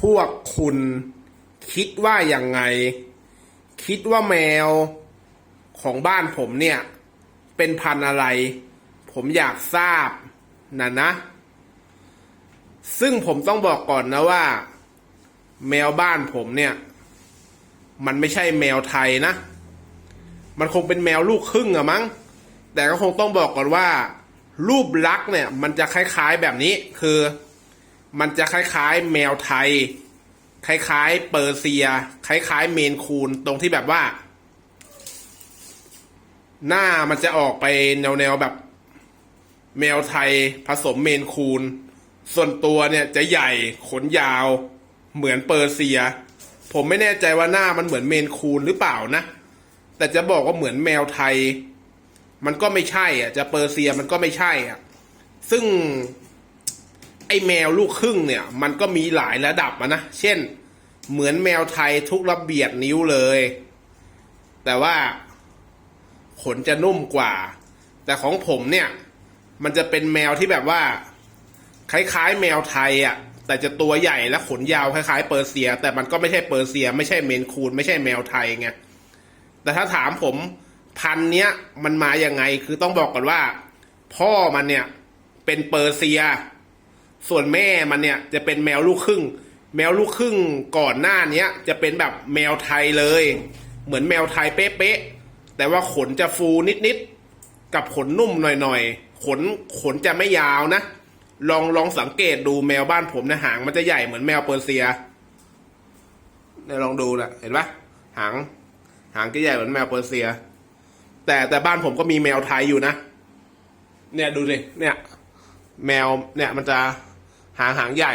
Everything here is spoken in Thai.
พวกคุณคิดว่าอยังไง คิดว่าแมวของบ้านผมเนี่ย เป็นพันอะไร ผมอยากทราบนะนะ ซึ่งผมต้องบอกก่อนนะว่า แมวบ้านผมเนี่ย มันไม่ใช่แมวไทยนะ มันคงเป็นแมวลูกครึ่งอะมั้ง แต่ก็คงต้องบอกก่อนว่า รูปลักษณ์เนี่ย มันจะคล้ายๆแบบนี้คือ มันจะคล้ายๆ แมวไทย คล้ายๆ เปอร์เซีย คล้ายๆ เมนคูนตรงที่แบบว่า หน้ามันจะออกไปแนวๆแบบ แมวไทยผสมเมนคูน ส่วนตัวเนี่ยจะใหญ่ขนยาว เหมือนเปอร์เซีย ผมไม่แน่ใจว่าหน้ามันเหมือนเมนคูนหรือเปล่านะ แต่จะบอกว่าเหมือนแมวไทย มันก็ไม่ใช่อะ จะเปอร์เซียมันก็ไม่ใช่อะ ซึ่ง แมวลูกครึ่งเนี่ย มันก็มีหลายระดับะนะ เช่น เหมือนแมวไทยทุกระเบียดนิ้วเลย แต่ว่าขนจะนุ่มกว่า แต่ของผมเนี่ย มันจะเป็นแมวที่แบบว่า คล้ายๆ แมวไทยอะ แต่จะตัวใหญ่และขนยาวคล้ายๆ เปอร์เซีย แต่มันก็ไม่ใช่เปอร์เซีย ไม่ใช่เมนคูน ไม่ใช่แมวไทยไง แต่ถ้าถามผมพันเนี้ยมันมาอย่างไง คือต้องบอกก่อนว่า พ่อมันเนี่ยเป็นเปอร์เซีย ส่วนแม่มันเนี่ยจะเป็นแมวลูกครึ่ง แมวลูกครึ่งก่อนหน้าเนี้ยจะเป็นแบบแมวไทยเลย เหมือนแมวไทยเป๊ะๆแต่ว่าขนจะฟูนิดๆกับขนนุ่มหน่อยๆขนขนจะไม่ยาวนะ ลองลองสังเกตดูแมวบ้านผมนะหางมันจะใหญ่เหมือนแมวเปอร์เซียเนี่ยลองดูนะเห็นปะหางหางก็ใหญ่เหมือนแมวเปอร์เซีย แต่แต่บ้านผมก็มีแมวไทยอยู่นะ เนี่ยดูสิเนี่ย แมวเนี่ยมันจะ หางหางใหญ่